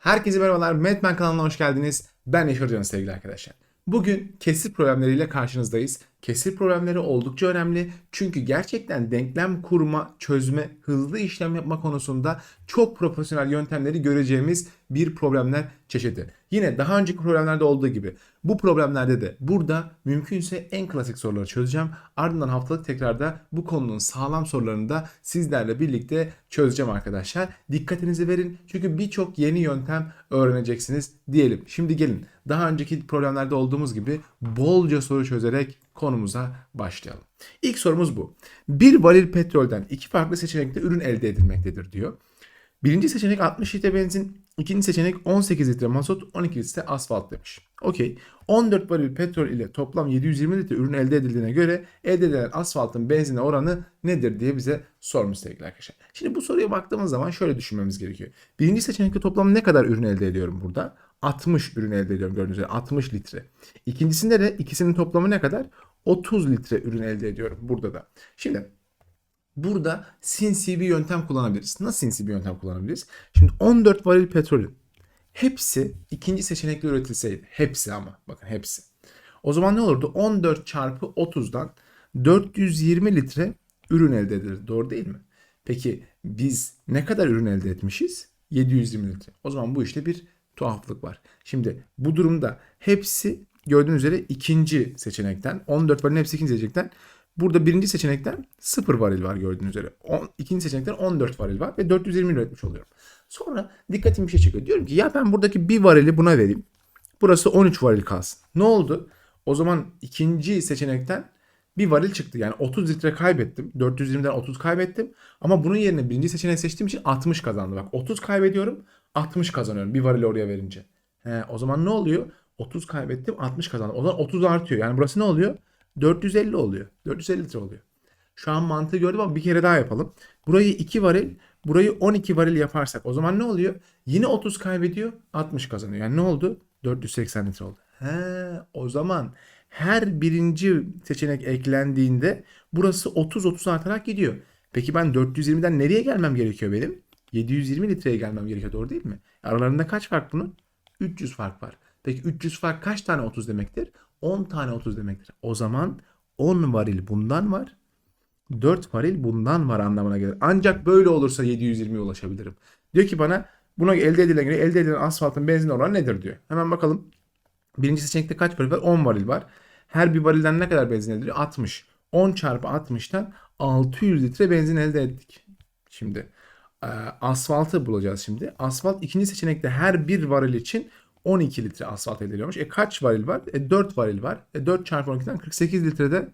Herkese merhabalar. Medmen kanalına hoş geldiniz. Ben Yaşar Can sevgili arkadaşlar. Bugün kesir problemleriyle karşınızdayız. Kesir problemleri oldukça önemli. Çünkü gerçekten denklem kurma, çözme, hızlı işlem yapma konusunda çok profesyonel yöntemleri göreceğimiz bir problemler çeşidi. Yine daha önceki problemlerde olduğu gibi bu problemlerde de burada mümkünse en klasik soruları çözeceğim. Ardından haftalık tekrarda bu konunun sağlam sorularını da sizlerle birlikte çözeceğim arkadaşlar. Dikkatinizi verin çünkü birçok yeni yöntem öğreneceksiniz diyelim. Şimdi gelin daha önceki problemlerde olduğumuz gibi bolca soru çözerek konumuza başlayalım. İlk sorumuz bu. Bir varil petrolden iki farklı seçenekte ürün elde edilmektedir diyor. Birinci seçenek 60 litre benzin, ikinci seçenek 18 litre mazot, 12 litre asfalt demiş. Okey. 14 varil petrol ile toplam 720 litre ürün elde edildiğine göre elde edilen asfaltın benzine oranı nedir diye bize sormuş sevgili arkadaşlar. Şimdi bu soruya baktığımız zaman şöyle düşünmemiz gerekiyor. Birinci seçenekte toplam ne kadar ürün elde ediyorum burada? 60 ürün elde ediyorum gördüğünüz üzere 60 litre. İkincisinde de ikisinin toplamı ne kadar? 30 litre ürün elde ediyorum burada da. Şimdi burada sinsi bir yöntem kullanabiliriz. Nasıl sinsi bir yöntem kullanabiliriz? Şimdi 14 varil petrolün hepsi ikinci seçenekle üretilseydi. Hepsi ama bakın hepsi. O zaman ne olurdu? 14 çarpı 30'dan 420 litre ürün elde edilir. Doğru değil mi? Peki biz ne kadar ürün elde etmişiz? 720 litre. O zaman bu işte bir tuhaflık var. Şimdi bu durumda hepsi gördüğünüz üzere ikinci seçenekten 14 varilin hepsi ikinci seçenekten Burada birinci seçenekten 0 varil var gördüğünüz üzere. On, ikinci seçenekten 14 varil var ve 420 üretmiş oluyorum. Sonra dikkatimi bir şey çekiyor. Diyorum ki ya ben buradaki bir varili buna vereyim. Burası 13 varil kalsın. Ne oldu? O zaman ikinci seçenekten bir varil çıktı. Yani 30 litre kaybettim. 420'den 30 kaybettim. Ama bunun yerine birinci seçeneği seçtiğim için 60 kazandı. Bak 30 kaybediyorum 60 kazanıyorum bir varil oraya verince. He, o zaman ne oluyor? 30 kaybettim 60 kazandım. O zaman 30 artıyor. Yani burası ne oluyor? 450 oluyor. 450 litre oluyor. Şu an mantığı gördüm ama bir kere daha yapalım. Burayı 2 varil, burayı 12 varil yaparsak o zaman ne oluyor? Yine 30 kaybediyor, 60 kazanıyor. Yani ne oldu? 480 litre oldu. He, o zaman her birinci seçenek eklendiğinde burası 30-30 artarak gidiyor. Peki ben 420'den nereye gelmem gerekiyor benim? 720 litreye gelmem gerekiyor doğru değil mi? Aralarında kaç fark bunun? 300 fark var. Peki 300 fark kaç tane 30 demektir? 10 tane 30 demektir. O zaman 10 varil bundan var. 4 varil bundan var anlamına gelir. Ancak böyle olursa 720'ye ulaşabilirim. Diyor ki bana buna elde edilen göre elde edilen asfaltın benzin oranı nedir diyor. Hemen bakalım. Birinci seçenekte kaç varil var? 10 varil var. Her bir varilden ne kadar benzin elde ediyor? 60. 10 çarpı 60'tan 600 litre benzin elde ettik. Şimdi asfaltı bulacağız şimdi. Asfalt ikinci seçenekte her bir varil için 12 litre asfalt elde ediyormuş. E kaç varil var? E 4 varil var. E 4 çarpı 12'den 48 litrede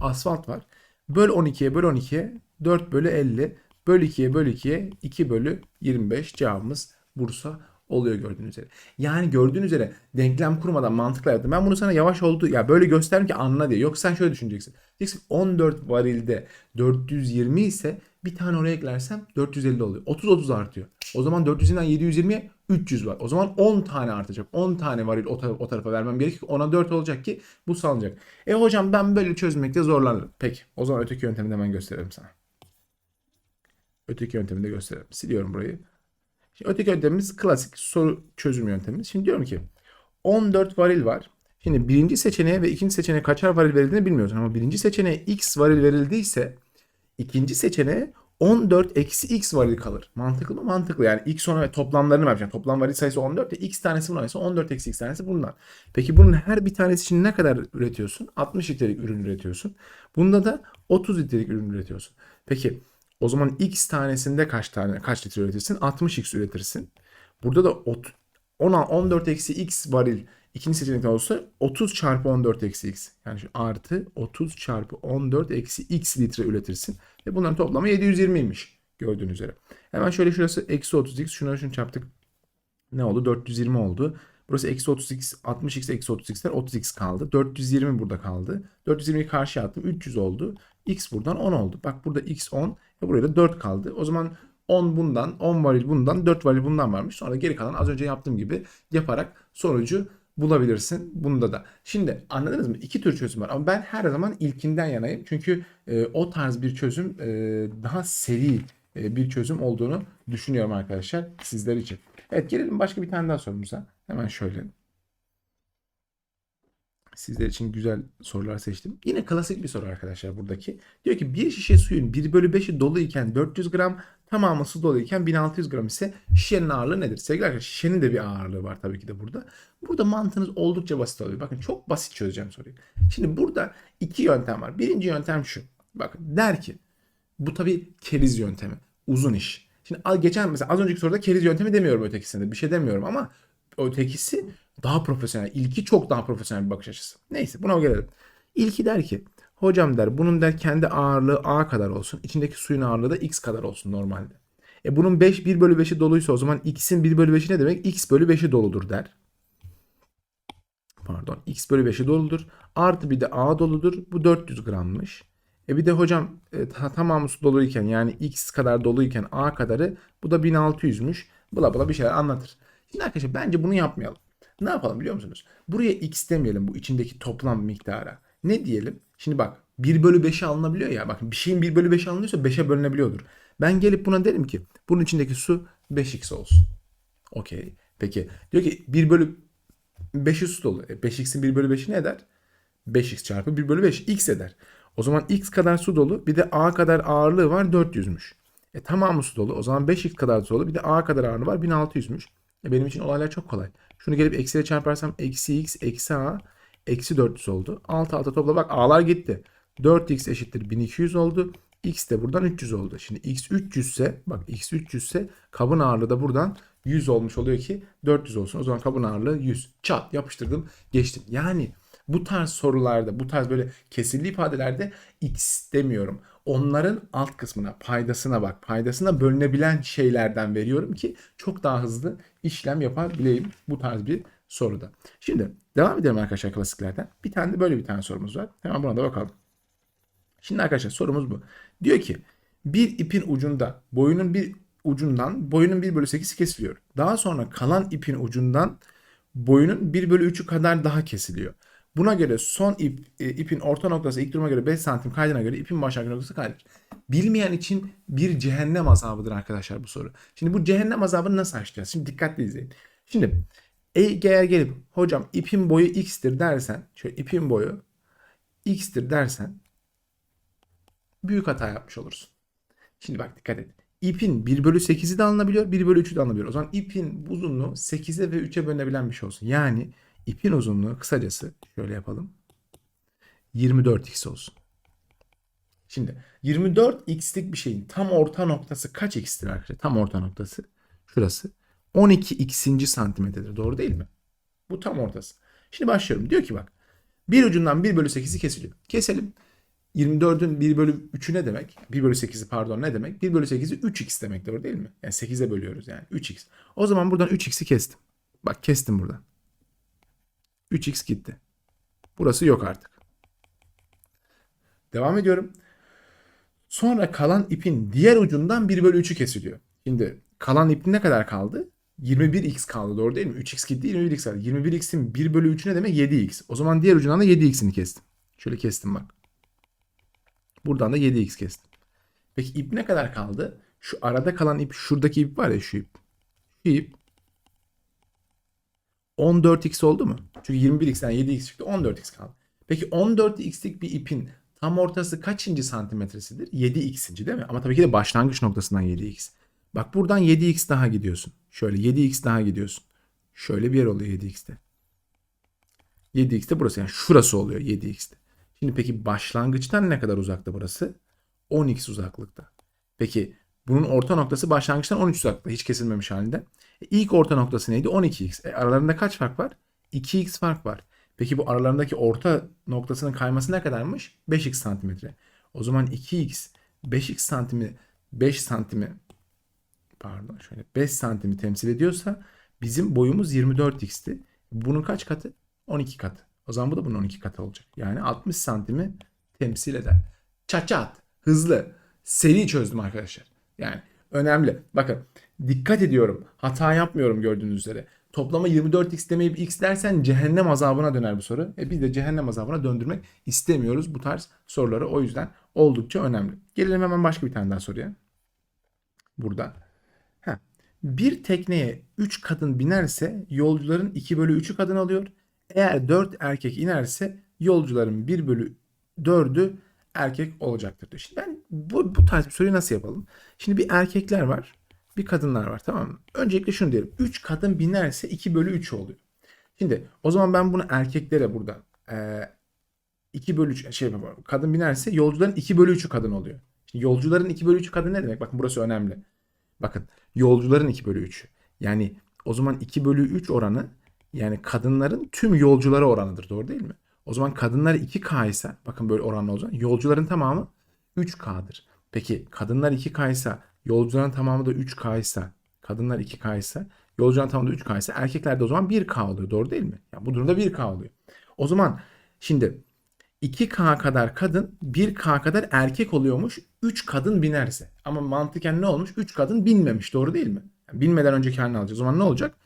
asfalt var. Böl 12'ye böl 12'ye 4 bölü 50 böl 2'ye böl 2'ye 2 bölü 25 cevabımız Bursa oluyor gördüğünüz üzere. Yani gördüğünüz üzere denklem kurmadan mantıkla yaptım. Ben bunu sana yavaş oldu ya böyle gösterdim ki anla diye. Yoksa sen şöyle düşüneceksin. Diyeceksin 14 varilde 420 ise bir tane oraya eklersem 450 oluyor. 30 30 artıyor. O zaman 420'den 720'ye 300 var. O zaman 10 tane artacak. 10 tane varil o, tarafa, o tarafa vermem gerekir. Ona 4 olacak ki bu salınacak. E hocam ben böyle çözmekte zorlanırım. Peki o zaman öteki yöntemini hemen gösterelim sana. Öteki yöntemini de gösterelim. Siliyorum burayı. Şimdi öteki yöntemimiz klasik soru çözüm yöntemimiz. Şimdi diyorum ki 14 varil var. Şimdi birinci seçeneğe ve ikinci seçeneğe kaçar varil verildiğini bilmiyoruz. Ama birinci seçeneğe x varil verildiyse ikinci seçeneğe 14 eksi x varil kalır. Mantıklı mı? Mantıklı. Yani x sonra toplamlarını yapacağım. Toplam varil sayısı 14 de x tanesi bunlar ise 14 eksi x tanesi bunlar. Peki bunun her bir tanesi için ne kadar üretiyorsun? 60 litrelik ürün üretiyorsun. Bunda da 30 litrelik ürün üretiyorsun. Peki o zaman x tanesinde kaç tane kaç litre üretirsin? 60x üretirsin. Burada da 10 14 eksi x varil ikinci seçenekten olsa 30 çarpı 14 eksi x. Yani şu artı 30 çarpı 14 eksi x litre üretirsin. Ve bunların toplamı 720'ymiş gördüğünüz üzere. Hemen şöyle şurası eksi 30x. Şuna şunu çarptık. Ne oldu? 420 oldu. Burası eksi 30x, 60x, eksi 30x'ler 30x kaldı. 420 burada kaldı. 420'yi karşıya attım. 300 oldu. X buradan 10 oldu. Bak burada x 10. Ve buraya da 4 kaldı. O zaman 10 bundan, 10 varil bundan, 4 varil bundan varmış. Sonra geri kalan az önce yaptığım gibi yaparak sonucu bulabilirsin bunda da. Şimdi anladınız mı? İki tür çözüm var ama ben her zaman ilkinden yanayım. Çünkü e, o tarz bir çözüm e, daha seri e, bir çözüm olduğunu düşünüyorum arkadaşlar sizler için. Evet gelelim başka bir tane daha sorumuza. Hemen şöyle. Sizler için güzel sorular seçtim. Yine klasik bir soru arkadaşlar buradaki. Diyor ki bir şişe suyun 1 bölü 5'i dolu iken 400 gram tamamı su dolu iken 1600 gram ise şişenin ağırlığı nedir? Sevgili arkadaşlar şişenin de bir ağırlığı var tabii ki de burada. Burada mantığınız oldukça basit oluyor. Bakın çok basit çözeceğim soruyu. Şimdi burada iki yöntem var. Birinci yöntem şu. Bakın der ki bu tabii keriz yöntemi. Uzun iş. Şimdi geçen mesela az önceki soruda keriz yöntemi demiyorum ötekisinde. Bir şey demiyorum ama ötekisi daha profesyonel. İlki çok daha profesyonel bir bakış açısı. Neyse buna gelelim. İlki der ki hocam der bunun der kendi ağırlığı A kadar olsun. İçindeki suyun ağırlığı da X kadar olsun normalde. E bunun 5 1 bölü 5'i doluysa o zaman X'in 1 bölü 5'i ne demek? X bölü 5'i doludur der. Pardon X bölü 5'i doludur. Artı bir de A doludur. Bu 400 grammış. E bir de hocam e, ta- tamamı su doluyken yani X kadar doluyken A kadarı bu da 1600'müş. Bla bla bir şeyler anlatır. Şimdi arkadaşlar bence bunu yapmayalım. Ne yapalım biliyor musunuz? Buraya X demeyelim bu içindeki toplam miktara. Ne diyelim? Şimdi bak 1 bölü 5'e alınabiliyor ya. Bakın bir şeyin 1 bölü 5'e alınıyorsa 5'e bölünebiliyordur. Ben gelip buna derim ki bunun içindeki su 5x olsun. Okey. Peki diyor ki 1 bölü 5'i su dolu. E 5x'in 1 bölü 5'i ne eder? 5x çarpı 1 bölü 5 x eder. O zaman x kadar su dolu bir de a kadar ağırlığı var 400'müş. E tamamı su dolu. O zaman 5x kadar su dolu bir de a kadar ağırlığı var 1600'müş. Benim için olaylar çok kolay. Şunu gelip eksiyle çarparsam eksi x eksi a eksi 400 oldu. Alt alta topla bak a'lar gitti. 4x eşittir 1200 oldu. X de buradan 300 oldu. Şimdi x 300 ise bak x 300 ise kabın ağırlığı da buradan 100 olmuş oluyor ki 400 olsun. O zaman kabın ağırlığı 100. Çat yapıştırdım geçtim. Yani bu tarz sorularda bu tarz böyle kesirli ifadelerde x demiyorum. Onların alt kısmına paydasına bak. Paydasına bölünebilen şeylerden veriyorum ki çok daha hızlı işlem yapabileyim bu tarz bir soruda. Şimdi devam edelim arkadaşlar klasiklerden. Bir tane de böyle bir tane sorumuz var. Hemen buna da bakalım. Şimdi arkadaşlar sorumuz bu. Diyor ki bir ipin ucunda boyunun bir ucundan boyunun 1 bölü 8'i kesiliyor. Daha sonra kalan ipin ucundan boyunun 1 bölü 3'ü kadar daha kesiliyor. Buna göre son ip, e, ipin orta noktası ilk duruma göre 5 santim kaydına göre ipin başlangıç noktası kayddır. Bilmeyen için bir cehennem azabıdır arkadaşlar bu soru. Şimdi bu cehennem azabını nasıl açacağız? Şimdi dikkatli izleyin. Şimdi eğer gelip hocam ipin boyu x'tir dersen, şöyle ipin boyu x'tir dersen büyük hata yapmış olursun. Şimdi bak dikkat et. İpin 1 bölü 8'i de alınabiliyor, 1 bölü 3'ü de alınabiliyor. O zaman ipin uzunluğu 8'e ve 3'e bölünebilen bir şey olsun. Yani ipin uzunluğu kısacası şöyle yapalım. 24x olsun. Şimdi 24x'lik bir şeyin tam orta noktası kaç x'tir arkadaşlar? Tam orta noktası şurası. 12x. santimetredir. Doğru değil mi? Bu tam ortası. Şimdi başlıyorum. Diyor ki bak. Bir ucundan 1 bölü 8'i kesiliyor. Keselim. 24'ün 1 bölü 3'ü ne demek? 1 bölü 8'i pardon ne demek? 1 bölü 8'i 3x demek doğru değil mi? Yani 8'e bölüyoruz yani 3x. O zaman buradan 3x'i kestim. Bak kestim buradan. 3x gitti. Burası yok artık. Devam ediyorum. Sonra kalan ipin diğer ucundan 1 bölü 3'ü kesiliyor. Şimdi kalan ip ne kadar kaldı? 21x kaldı doğru değil mi? 3x gitti 21x kaldı. 21x'in 1 bölü 3'ü ne demek? 7x. O zaman diğer ucundan da 7x'ini kestim. Şöyle kestim bak. Buradan da 7x kestim. Peki ip ne kadar kaldı? Şu arada kalan ip şuradaki ip var ya şu ip. Şu ip 14x oldu mu? Çünkü 21x'ten 7x çıktı 14x kaldı. Peki 14x'lik bir ipin tam ortası kaçıncı santimetresidir? 7x'inci değil mi? Ama tabii ki de başlangıç noktasından 7x. Bak buradan 7x daha gidiyorsun. Şöyle 7x daha gidiyorsun. Şöyle bir yer oluyor 7x'te. 7x'te burası yani şurası oluyor 7x'te. Şimdi peki başlangıçtan ne kadar uzakta burası? 10x uzaklıkta. Peki bunun orta noktası başlangıçtan 13 uzaklıkta hiç kesilmemiş halinde. E, ilk orta noktası neydi? 12x. E, aralarında kaç fark var? 2x fark var. Peki bu aralarındaki orta noktasının kayması ne kadarmış? 5x santimetre. O zaman 2x 5x santimi 5 santimi pardon şöyle 5 santimi temsil ediyorsa bizim boyumuz 24x'ti. Bunun kaç katı? 12 katı. O zaman bu da bunun 12 katı olacak. Yani 60 santimi temsil eder. Çat çat. Hızlı. Seri çözdüm arkadaşlar. Yani önemli. Bakın dikkat ediyorum. Hata yapmıyorum gördüğünüz üzere. Toplama 24x demeyip x dersen cehennem azabına döner bu soru. E biz de cehennem azabına döndürmek istemiyoruz bu tarz soruları. O yüzden oldukça önemli. Gelelim hemen başka bir tane daha soruya. Burada. Heh. Bir tekneye 3 kadın binerse yolcuların 2 bölü 3'ü kadın alıyor. Eğer 4 erkek inerse yolcuların 1 bölü 4'ü erkek olacaktır diyor. Şimdi ben bu, bu tarz bir soruyu nasıl yapalım? Şimdi bir erkekler var, bir kadınlar var tamam mı? Öncelikle şunu diyelim. 3 kadın binerse 2 bölü 3 oluyor. Şimdi o zaman ben bunu erkeklere burada e, 2 bölü 3 şey yapalım. Kadın binerse yolcuların 2 bölü 3'ü kadın oluyor. Şimdi yolcuların 2 bölü 3'ü kadın ne demek? Bakın burası önemli. Bakın yolcuların 2 bölü 3'ü. Yani o zaman 2 bölü 3 oranı yani kadınların tüm yolculara oranıdır. Doğru değil mi? O zaman kadınlar 2K ise bakın böyle oranlı o zaman yolcuların tamamı 3K'dır. Peki kadınlar 2K ise yolcuların tamamı da 3K ise kadınlar 2K ise yolcuların tamamı da 3K ise erkekler de o zaman 1K oluyor. Doğru değil mi? Yani bu durumda 1K oluyor. O zaman şimdi 2K kadar kadın 1K kadar erkek oluyormuş 3 kadın binerse. Ama mantıken ne olmuş? 3 kadın binmemiş doğru değil mi? Yani binmeden önceki halini alacağız. O zaman ne olacak?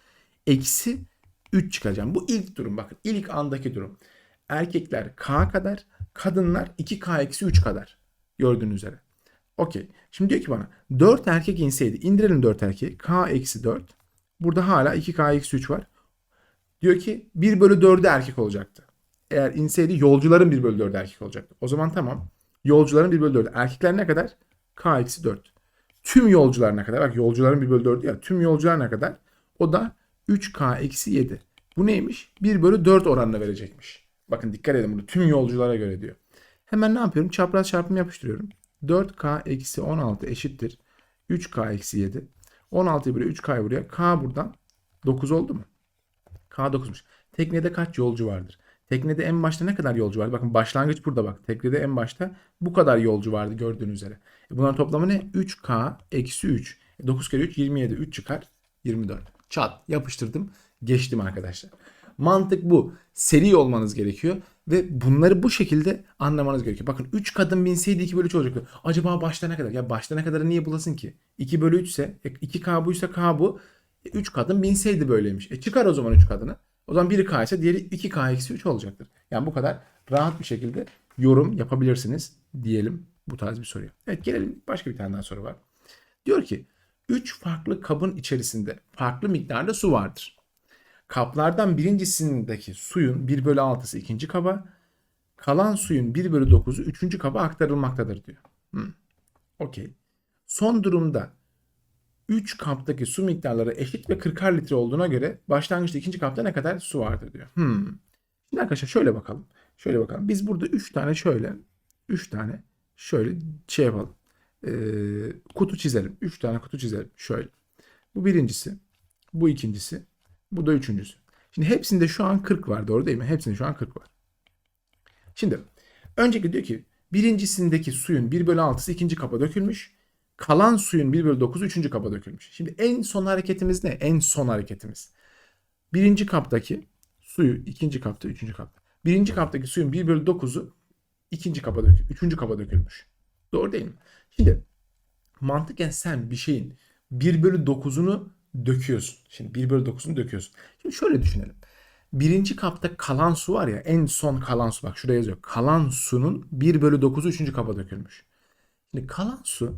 Eksi 3 çıkacağım. Bu ilk durum bakın. ilk andaki durum. Erkekler K kadar, kadınlar 2K eksi 3 kadar. Gördüğünüz üzere. Okey. Şimdi diyor ki bana 4 erkek inseydi. indirelim 4 erkeği. K eksi 4. Burada hala 2K eksi 3 var. Diyor ki 1 bölü 4'ü erkek olacaktı. Eğer inseydi yolcuların 1 bölü 4'ü erkek olacaktı. O zaman tamam. Yolcuların 1 bölü 4'ü. Erkekler ne kadar? K eksi 4. Tüm yolcular ne kadar? Bak yolcuların 1 bölü 4'ü ya. Tüm yolcular ne kadar? O da 3K eksi 7. Bu neymiş? 1 bölü 4 oranına verecekmiş. Bakın dikkat edin bunu. Tüm yolculara göre diyor. Hemen ne yapıyorum? Çapraz çarpımı yapıştırıyorum. 4K eksi 16 eşittir. 3K eksi 7. 16'yı buraya 3K'yı buraya. K buradan 9 oldu mu? K 9'muş. Teknede kaç yolcu vardır? Teknede en başta ne kadar yolcu vardı? Bakın başlangıç burada bak. Teknede en başta bu kadar yolcu vardı gördüğünüz üzere. E bunların toplamı ne? 3K eksi 3. E 9 kere 3 27. 3 çıkar 24. Çat yapıştırdım. Geçtim arkadaşlar. Mantık bu. Seri olmanız gerekiyor. Ve bunları bu şekilde anlamanız gerekiyor. Bakın 3 kadın binseydi 2 bölü 3 olacaktı. Acaba başta ne kadar? Ya başta ne kadarı niye bulasın ki? 2 bölü 3 ise 2K buysa K bu. 3 kadın binseydi böyleymiş. E çıkar o zaman 3 kadını. O zaman biri K ise diğeri 2K eksi 3 olacaktır. Yani bu kadar rahat bir şekilde yorum yapabilirsiniz diyelim bu tarz bir soruya. Evet gelelim başka bir tane daha soru var. Diyor ki 3 farklı kabın içerisinde farklı miktarda su vardır. Kaplardan birincisindeki suyun 1 bölü 6'sı ikinci kaba, kalan suyun 1 bölü 9'u üçüncü kaba aktarılmaktadır diyor. Hmm. Okey. Son durumda 3 kaptaki su miktarları eşit ve 40'ar litre olduğuna göre başlangıçta ikinci kapta ne kadar su vardır diyor. Hmm. Şimdi arkadaşlar şöyle bakalım. Şöyle bakalım. Biz burada 3 tane şöyle 3 tane şöyle şey yapalım. Ee, kutu çizelim. 3 tane kutu çizelim. Şöyle. Bu birincisi. Bu ikincisi. Bu da üçüncüsü. Şimdi hepsinde şu an 40 var. Doğru değil mi? Hepsinde şu an 40 var. Şimdi önceki diyor ki birincisindeki suyun 1 bölü 6'sı ikinci kapa dökülmüş. Kalan suyun 1 bölü 9'u üçüncü kapa dökülmüş. Şimdi en son hareketimiz ne? En son hareketimiz. Birinci kaptaki suyu ikinci kapta, üçüncü kapta. Birinci kaptaki suyun 1 bölü 9'u ikinci kapa dökülmüş. Üçüncü kapa dökülmüş. Doğru değil mi? Şimdi mantıken sen bir şeyin 1 bölü 9'unu döküyorsun. Şimdi 1 bölü 9'unu döküyorsun. Şimdi şöyle düşünelim. Birinci kapta kalan su var ya en son kalan su bak şuraya yazıyor. Kalan sunun 1 bölü 9'u üçüncü kapa dökülmüş. Şimdi kalan su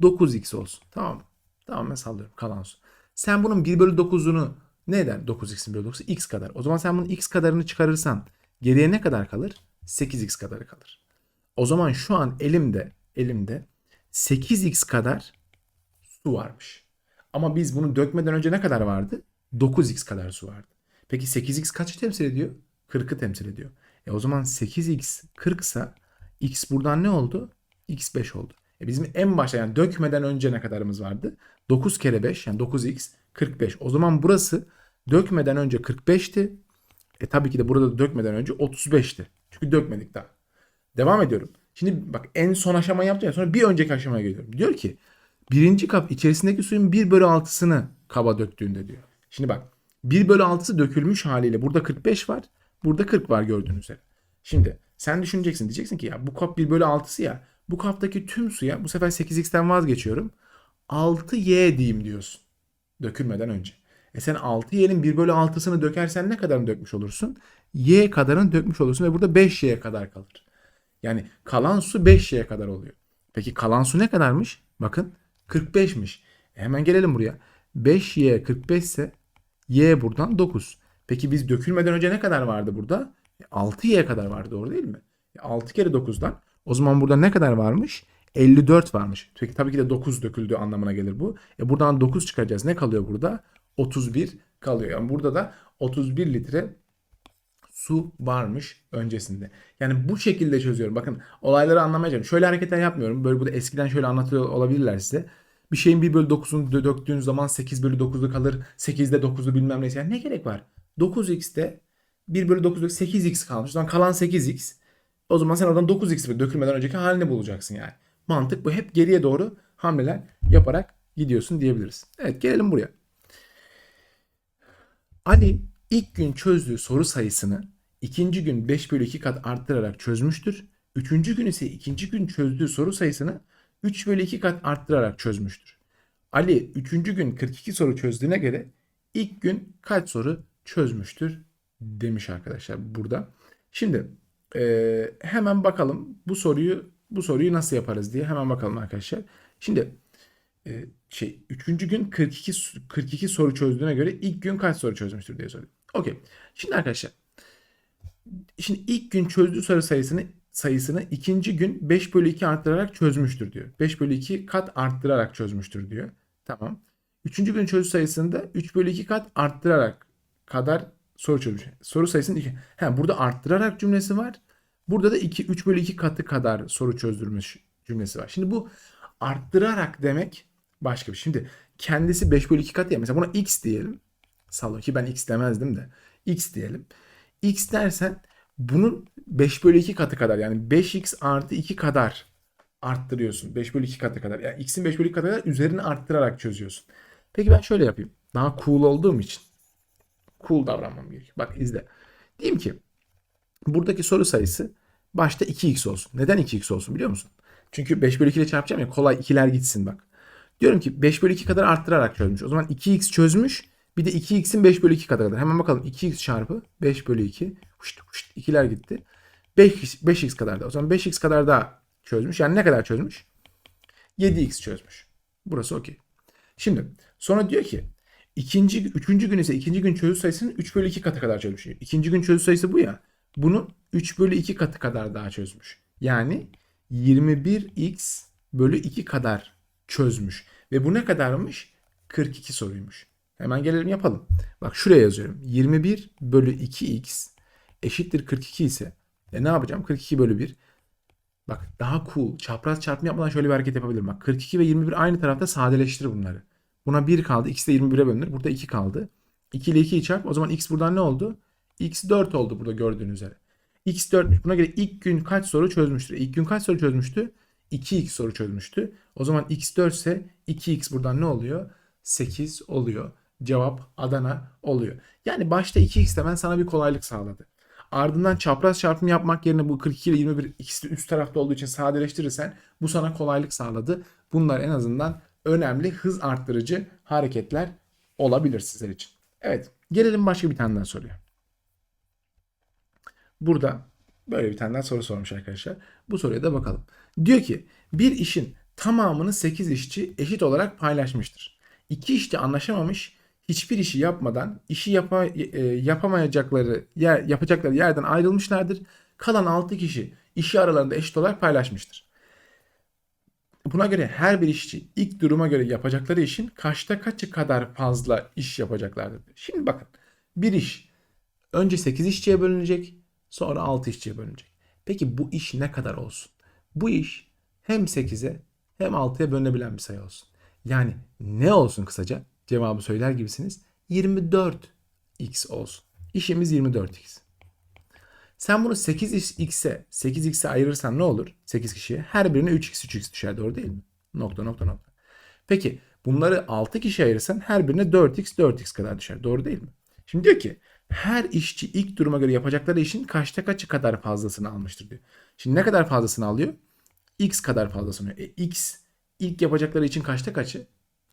9x olsun. Tamam mı? Tamam ben sallıyorum kalan su. Sen bunun 1 bölü 9'unu ne eder? 9x'in bölü 9'u x kadar. O zaman sen bunun x kadarını çıkarırsan geriye ne kadar kalır? 8x kadarı kalır. O zaman şu an elimde elimde 8x kadar su varmış. Ama biz bunu dökmeden önce ne kadar vardı? 9x kadar su vardı. Peki 8x kaçı temsil ediyor? 40'ı temsil ediyor. E o zaman 8x 40 ise x buradan ne oldu? x 5 oldu. E bizim en başta yani dökmeden önce ne kadarımız vardı? 9 kere 5 yani 9x 45. O zaman burası dökmeden önce 45'ti. E tabii ki de burada dökmeden önce 35'ti. Çünkü dökmedik daha. Devam ediyorum. Şimdi bak en son aşamayı yaptım ya sonra bir önceki aşamaya geliyorum. Diyor ki birinci kap içerisindeki suyun 1 bölü 6'sını kaba döktüğünde diyor. Şimdi bak 1 bölü 6'sı dökülmüş haliyle burada 45 var. Burada 40 var gördüğünüz üzere. Şimdi sen düşüneceksin diyeceksin ki ya bu kap 1 bölü 6'sı ya bu kaptaki tüm suya bu sefer 8x'ten vazgeçiyorum. 6y diyeyim diyorsun. Dökülmeden önce. E sen 6y'nin 1 bölü 6'sını dökersen ne kadarını dökmüş olursun? y kadarını dökmüş olursun ve burada 5y'ye kadar kalır. Yani kalan su 5y'ye kadar oluyor. Peki kalan su ne kadarmış? Bakın 45'miş. E hemen gelelim buraya. 5y 45 ise y buradan 9. Peki biz dökülmeden önce ne kadar vardı burada? 6y kadar vardı doğru değil mi? 6 kere 9'dan. O zaman burada ne kadar varmış? 54 varmış. Peki tabii ki de 9 döküldüğü anlamına gelir bu. E buradan 9 çıkaracağız. Ne kalıyor burada? 31 kalıyor. Yani burada da 31 litre su varmış öncesinde. Yani bu şekilde çözüyorum. Bakın olayları anlamaya çalışıyorum. Şöyle hareketler yapmıyorum. Böyle bu da eskiden şöyle anlatıyor olabilirler size. Bir şeyin 1 bölü 9'unu döktüğün zaman 8 bölü 9'u kalır. 8'de 9'u bilmem neyse. Yani ne gerek var? 9x'te 1 bölü 9'da 8x kalmış. O zaman kalan 8x. O zaman sen oradan 9x dökülmeden önceki halini bulacaksın yani. Mantık bu. Hep geriye doğru hamleler yaparak gidiyorsun diyebiliriz. Evet gelelim buraya. Ali ilk gün çözdüğü soru sayısını ikinci gün 5 bölü 2 kat arttırarak çözmüştür. Üçüncü gün ise ikinci gün çözdüğü soru sayısını 3 bölü 2 kat arttırarak çözmüştür. Ali üçüncü gün 42 soru çözdüğüne göre ilk gün kaç soru çözmüştür demiş arkadaşlar burada. Şimdi e, hemen bakalım bu soruyu bu soruyu nasıl yaparız diye hemen bakalım arkadaşlar. Şimdi e, şey 3. gün 42 42 soru çözdüğüne göre ilk gün kaç soru çözmüştür diye soruyor. Okey. Şimdi arkadaşlar şimdi ilk gün çözdüğü soru sayısını sayısını ikinci gün 5 bölü 2 arttırarak çözmüştür diyor. 5 bölü 2 kat arttırarak çözmüştür diyor. Tamam. Üçüncü gün çözü sayısında 3 bölü 2 kat arttırarak kadar soru çözmüş. Soru sayısının 2. He, burada arttırarak cümlesi var. Burada da 2 3 bölü 2 katı kadar soru çözdürmüş cümlesi var. Şimdi bu arttırarak demek başka bir şey. Şimdi kendisi 5 bölü 2 kat ya. Mesela buna x diyelim. Salla ki ben x demezdim de. x diyelim. x dersen bunun 5 bölü 2 katı kadar yani 5x artı 2 kadar arttırıyorsun. 5 bölü 2 katı kadar. Yani x'in 5 bölü 2 katı kadar üzerini arttırarak çözüyorsun. Peki ben şöyle yapayım. Daha cool olduğum için. Cool davranmam gerekiyor. Bak izle. Diyeyim ki buradaki soru sayısı başta 2x olsun. Neden 2x olsun biliyor musun? Çünkü 5 bölü 2 ile çarpacağım ya kolay ikiler gitsin bak. Diyorum ki 5 bölü 2 kadar arttırarak çözmüş. O zaman 2x çözmüş. Bir de 2x'in 5 bölü 2 kadar kadar. Hemen bakalım 2x çarpı 5 bölü 2. Huşt, huşt, ikiler gitti. 5x, 5x kadar da. O zaman 5x kadar daha çözmüş. Yani ne kadar çözmüş? 7x çözmüş. Burası okey. Şimdi sonra diyor ki ikinci, üçüncü gün ise ikinci gün çözü sayısının 3 bölü 2 katı kadar çözmüş. İkinci gün çözü sayısı bu ya. Bunu 3 bölü 2 katı kadar daha çözmüş. Yani 21x bölü 2 kadar çözmüş. Ve bu ne kadarmış? 42 soruymuş. Hemen gelelim yapalım. Bak şuraya yazıyorum. 21 bölü 2x eşittir 42 ise e ne yapacağım? 42 bölü 1. Bak daha cool. Çapraz çarpma yapmadan şöyle bir hareket yapabilirim. Bak 42 ve 21 aynı tarafta sadeleştir bunları. Buna 1 kaldı. X de 21'e bölünür. Burada 2 kaldı. 2 ile 2'yi çarp. O zaman x buradan ne oldu? x 4 oldu burada gördüğünüz üzere. x 4'müş. Buna göre ilk gün kaç soru çözmüştür? İlk gün kaç soru çözmüştü? 2x soru çözmüştü. O zaman x 4 ise 2x buradan ne oluyor? 8 oluyor. Cevap Adana oluyor. Yani başta 2x demen sana bir kolaylık sağladı. Ardından çapraz çarpım yapmak yerine bu 42 ile 21 ikisi üst tarafta olduğu için sadeleştirirsen bu sana kolaylık sağladı. Bunlar en azından önemli hız arttırıcı hareketler olabilir sizler için. Evet gelelim başka bir tane daha soruya. Burada böyle bir tane daha soru sormuş arkadaşlar. Bu soruya da bakalım. Diyor ki bir işin tamamını 8 işçi eşit olarak paylaşmıştır. İki işçi anlaşamamış hiçbir işi yapmadan işi yapa, e, yapamayacakları yer, yapacakları yerden ayrılmışlardır. Kalan 6 kişi işi aralarında eşit olarak paylaşmıştır. Buna göre her bir işçi ilk duruma göre yapacakları işin kaçta kaçı kadar fazla iş yapacaklardır. Şimdi bakın bir iş önce 8 işçiye bölünecek sonra 6 işçiye bölünecek. Peki bu iş ne kadar olsun? Bu iş hem 8'e hem 6'ya bölünebilen bir sayı olsun. Yani ne olsun kısaca? Cevabı söyler gibisiniz. 24x olsun. İşimiz 24x. Sen bunu 8x'e 8x'e ayırırsan ne olur? 8 kişiye. Her birine 3x 3x düşer doğru değil mi? Nokta nokta nokta. Peki bunları 6 kişiye ayırırsan her birine 4x 4x kadar düşer. Doğru değil mi? Şimdi diyor ki her işçi ilk duruma göre yapacakları işin kaçta kaçı kadar fazlasını almıştır diyor. Şimdi ne kadar fazlasını alıyor? X kadar fazlasını. E, X ilk yapacakları için kaçta kaçı?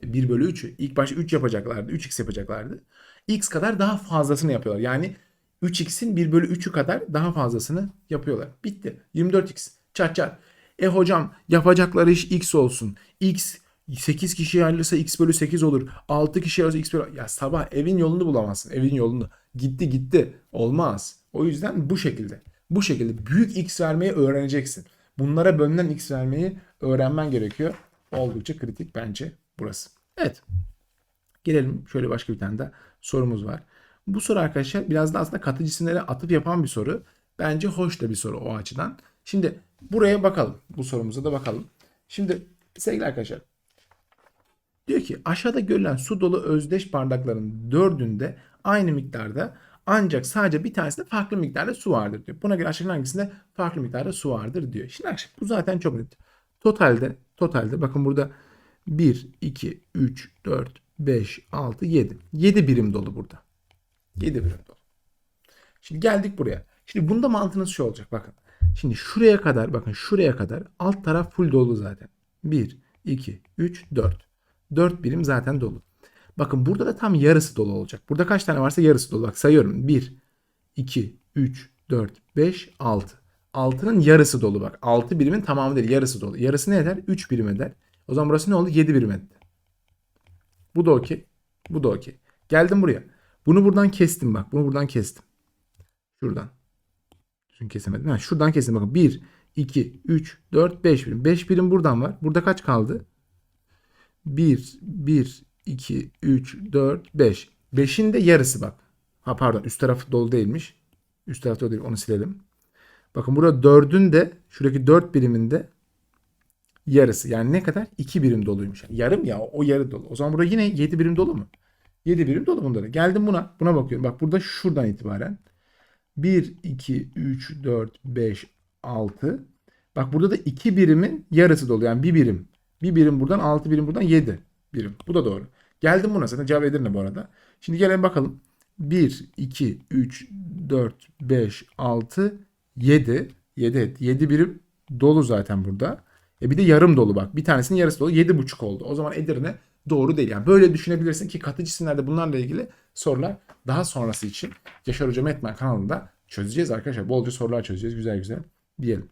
1 bölü 3'ü. İlk başta 3 yapacaklardı. 3x yapacaklardı. X kadar daha fazlasını yapıyorlar. Yani 3x'in 1 bölü 3'ü kadar daha fazlasını yapıyorlar. Bitti. 24x. Çat çat. E hocam yapacakları iş x olsun. x 8 kişi ayrılırsa x bölü 8 olur. 6 kişi ayrılırsa x bölü... Ya sabah evin yolunu bulamazsın. Evin yolunu. Gitti gitti. Olmaz. O yüzden bu şekilde. Bu şekilde büyük x vermeyi öğreneceksin. Bunlara bölünen x vermeyi öğrenmen gerekiyor. Oldukça kritik bence burası. Evet. Gelelim şöyle başka bir tane de sorumuz var. Bu soru arkadaşlar biraz da aslında katı cisimlere atıf yapan bir soru. Bence hoş da bir soru o açıdan. Şimdi buraya bakalım. Bu sorumuza da bakalım. Şimdi sevgili arkadaşlar diyor ki aşağıda görülen su dolu özdeş bardakların dördünde aynı miktarda ancak sadece bir tanesinde farklı miktarda su vardır diyor. Buna göre aşağıdaki hangisinde farklı miktarda su vardır diyor. Şimdi arkadaşlar bu zaten çok net. Totalde totalde bakın burada 1, 2, 3, 4, 5, 6, 7. 7 birim dolu burada. 7 birim dolu. Şimdi geldik buraya. Şimdi bunda mantığınız şu olacak bakın. Şimdi şuraya kadar bakın şuraya kadar alt taraf full dolu zaten. 1, 2, 3, 4. 4 birim zaten dolu. Bakın burada da tam yarısı dolu olacak. Burada kaç tane varsa yarısı dolu. Bak sayıyorum. 1, 2, 3, 4, 5, 6. 6'nın yarısı dolu bak. 6 birimin tamamı değil yarısı dolu. Yarısı ne eder? 3 birim eder. O zaman burası ne oldu? 7 birim etti. Bu da okey. Bu da okey. Geldim buraya. Bunu buradan kestim bak. Bunu buradan kestim. Şuradan. Şunu kesemedim. Ha, şuradan kestim bakın. 1, 2, 3, 4, 5 birim. 5 birim buradan var. Burada kaç kaldı? 1, 1, 2, 3, 4, 5. 5'in de yarısı bak. Ha pardon üst tarafı dolu değilmiş. Üst tarafı dolu değil onu silelim. Bakın burada 4'ün de şuradaki 4 biriminde yarısı. Yani ne kadar? 2 birim doluymuş. Yani yarım ya o yarı dolu. O zaman burada yine 7 birim dolu mu? 7 birim dolu bunları. Geldim buna. Buna bakıyorum. Bak burada şuradan itibaren 1, 2, 3, 4, 5, 6. Bak burada da 2 birimin yarısı dolu. Yani 1 birim. 1 birim buradan 6 birim buradan 7 birim. Bu da doğru. Geldim buna zaten cevap Edirne bu arada. Şimdi gelelim bakalım. 1, 2, 3, 4, 5, 6, 7. 7 evet. 7 birim dolu zaten burada. E bir de yarım dolu bak. Bir tanesinin yarısı dolu. 7,5 oldu. O zaman Edirne doğru değil. Yani böyle düşünebilirsin ki katı cisimlerde bunlarla ilgili sorular daha sonrası için Yaşar Hocam Etmen kanalında çözeceğiz arkadaşlar. Bolca sorular çözeceğiz. Güzel güzel diyelim.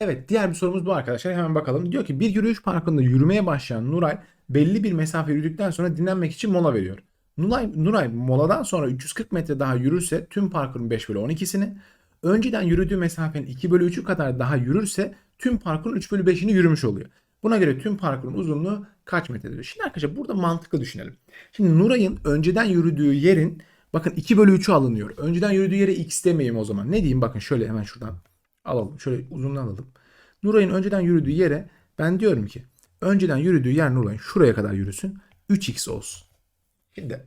Evet diğer bir sorumuz bu arkadaşlar. Hemen bakalım. Diyor ki bir yürüyüş parkında yürümeye başlayan Nuray belli bir mesafe yürüdükten sonra dinlenmek için mola veriyor. Nuray, Nuray moladan sonra 340 metre daha yürürse tüm parkurun 5 bölü 12'sini, önceden yürüdüğü mesafenin 2 bölü 3'ü kadar daha yürürse tüm parkurun 3 bölü 5'ini yürümüş oluyor. Buna göre tüm parkurun uzunluğu kaç metredir? Şimdi arkadaşlar burada mantıklı düşünelim. Şimdi Nuray'ın önceden yürüdüğü yerin bakın 2 bölü 3'ü alınıyor. Önceden yürüdüğü yere x demeyeyim o zaman. Ne diyeyim bakın şöyle hemen şuradan alalım. Şöyle uzunluğunu alalım. Nuray'ın önceden yürüdüğü yere ben diyorum ki önceden yürüdüğü yer Nuray'ın şuraya kadar yürüsün. 3x olsun. Şimdi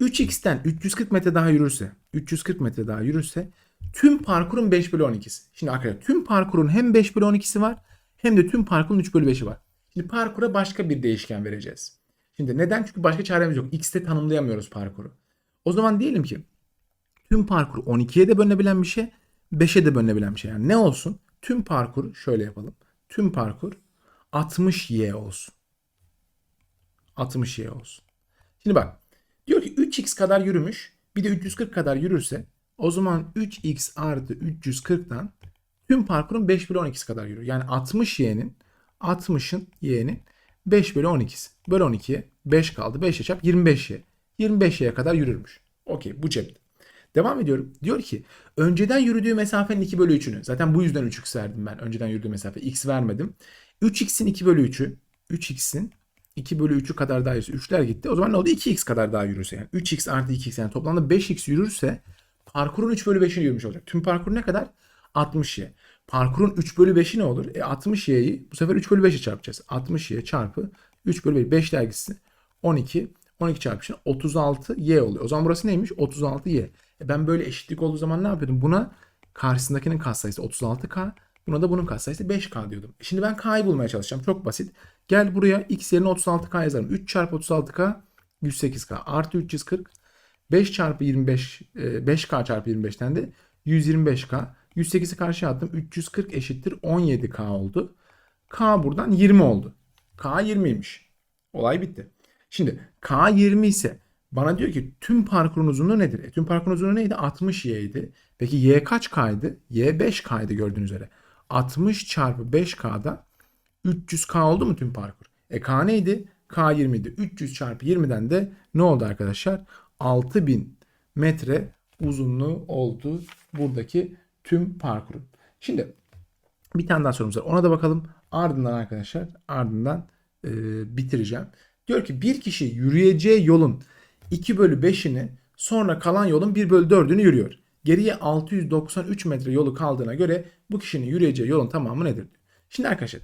3x'ten 340 metre daha yürürse 340 metre daha yürürse tüm parkurun 5 bölü 12'si. Şimdi arkadaşlar tüm parkurun hem 5 bölü 12'si var hem de tüm parkurun 3 bölü 5'i var. Şimdi parkura başka bir değişken vereceğiz. Şimdi neden? Çünkü başka çaremiz yok. X'te tanımlayamıyoruz parkuru. O zaman diyelim ki tüm parkur 12'ye de bölünebilen bir şey, 5'e de bölünebilen bir şey. Yani ne olsun? Tüm parkur şöyle yapalım. Tüm parkur 60y olsun. 60y olsun. Şimdi bak. Diyor ki 3x kadar yürümüş. Bir de 340 kadar yürürse o zaman 3x artı 340'dan tüm parkurun 5 bölü 12'si kadar yürüyor. Yani 60 y'nin 60'ın y'nin 5 bölü 12'si. Bölü 12'ye 5 kaldı. 5'e çarp 25 y. 25 y'ye kadar yürürmüş. Okey bu cepte. Devam ediyorum. Diyor ki önceden yürüdüğü mesafenin 2 bölü 3'ünü. Zaten bu yüzden 3x verdim ben. Önceden yürüdüğü mesafe. X vermedim. 3x'in 2 bölü 3'ü. 3x'in 2 bölü 3'ü kadar daha yürüse. 3'ler gitti. O zaman ne oldu? 2x kadar daha yürürse. Yani 3x artı 2x yani toplamda 5x yürürse parkurun 3 bölü 5'ini yürümüş olacak. Tüm parkur ne kadar? 60y. Parkurun 3 bölü 5'i ne olur? E 60y'yi bu sefer 3 bölü 5'e çarpacağız. 60y çarpı 3 bölü 5. 5'ler gitsin. 12. 12 çarpı 36y oluyor. O zaman burası neymiş? 36y. E ben böyle eşitlik olduğu zaman ne yapıyordum? Buna karşısındakinin katsayısı 36k. Buna da bunun katsayısı 5k diyordum. E şimdi ben k'yı bulmaya çalışacağım. Çok basit. Gel buraya x yerine 36k yazarım. 3 çarpı 36k 108k artı 340 5 çarpı 25 5k çarpı 25'ten de 125k. 108'i karşıya attım. 340 eşittir 17k oldu. K buradan 20 oldu. K 20'ymiş. Olay bitti. Şimdi K 20 ise bana diyor ki tüm parkurun uzunluğu nedir? E, tüm parkurun uzunluğu neydi? 60 y'ydi. Peki y kaç k'ydı? Y 5 k'ydı gördüğünüz üzere. 60 çarpı 5 k'da 300k oldu mu tüm parkur? E K neydi? K 20 idi. 300 çarpı 20'den de ne oldu arkadaşlar? 6000 metre uzunluğu oldu buradaki tüm parkurun. Şimdi bir tane daha sorumuz var. Ona da bakalım. Ardından arkadaşlar ardından e, bitireceğim. Diyor ki bir kişi yürüyeceği yolun 2 bölü 5'ini sonra kalan yolun 1 bölü 4'ünü yürüyor. Geriye 693 metre yolu kaldığına göre bu kişinin yürüyeceği yolun tamamı nedir? Şimdi arkadaşlar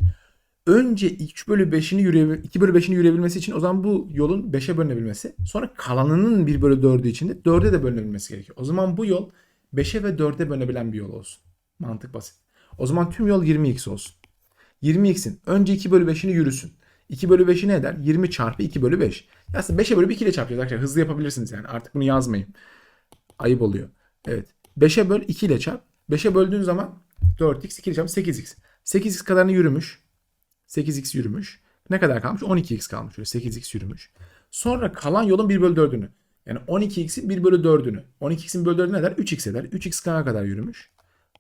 önce 3 bölü 5'ini yürüye, 2 bölü 5'ini yürüyebilmesi için o zaman bu yolun 5'e bölünebilmesi sonra kalanının 1 bölü 4'ü için de 4'e de bölünebilmesi gerekiyor. O zaman bu yol 5'e ve 4'e bölünebilen bir yol olsun. Mantık basit. O zaman tüm yol 20x olsun. 20x'in önce 2 bölü 5'ini yürüsün. 2 bölü 5'i ne eder? 20 çarpı 2 bölü 5. Ya Aslında 5'e bölüp 2 ile çarpacağız arkadaşlar. Hızlı yapabilirsiniz yani. Artık bunu yazmayın. Ayıp oluyor. Evet. 5'e böl 2 ile çarp. 5'e böldüğün zaman 4x 2 ile çarp 8x. 8x kadarını yürümüş. 8x yürümüş. Ne kadar kalmış? 12x kalmış. Şöyle 8x yürümüş. Sonra kalan yolun 1 bölü 4'ünü. Yani 12x'in 1 bölü 4'ünü. 12x'in bölü 4'ünü ne eder? 3x eder. 3x kana kadar yürümüş.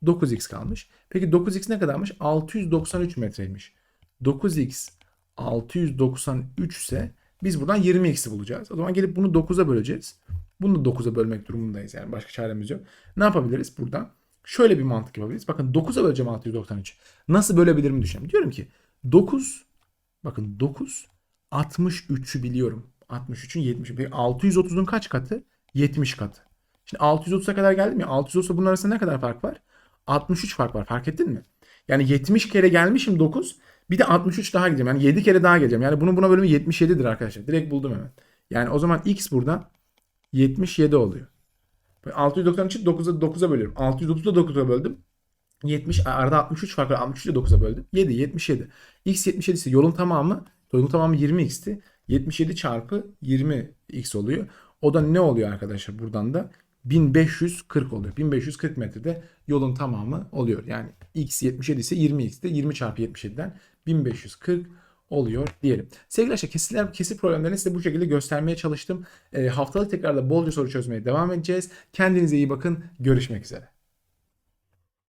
9x kalmış. Peki 9x ne kadarmış? 693 metreymiş. 9x 693 ise biz buradan 20x'i bulacağız. O zaman gelip bunu 9'a böleceğiz. Bunu da 9'a bölmek durumundayız yani. Başka çaremiz yok. Ne yapabiliriz buradan? Şöyle bir mantık yapabiliriz. Bakın 9'a böleceğim 693. Nasıl bölebilirim düşünüyorum. Diyorum ki 9 bakın 9 63'ü biliyorum. 63'ün 70'i. Peki 630'un kaç katı? 70 katı. Şimdi 630'a kadar geldim ya. 630'la bunun arasında ne kadar fark var? 63 fark var. Fark ettin mi? Yani 70 kere gelmişim 9. Bir de 63 daha gideceğim. Yani 7 kere daha geleceğim. Yani bunun buna bölümü 77'dir arkadaşlar. Direkt buldum hemen. Yani o zaman x burada 77 oluyor. 693'ü 9'a 9'a bölüyorum. 630'u da 9'a böldüm. 70 arada 63 fark var. 63'ü de 9'a böldüm. 7 77. X 77 ise yolun tamamı yolun tamamı 20x'ti. 77 çarpı 20x oluyor. O da ne oluyor arkadaşlar buradan da? 1540 oluyor. 1540 metrede yolun tamamı oluyor. Yani x 77 ise 20x de 20 çarpı 77'den 1540 oluyor diyelim. Sevgili arkadaşlar kesirler, kesir problemlerini size bu şekilde göstermeye çalıştım. E, haftalık tekrarda bolca soru çözmeye devam edeceğiz. Kendinize iyi bakın. Görüşmek üzere.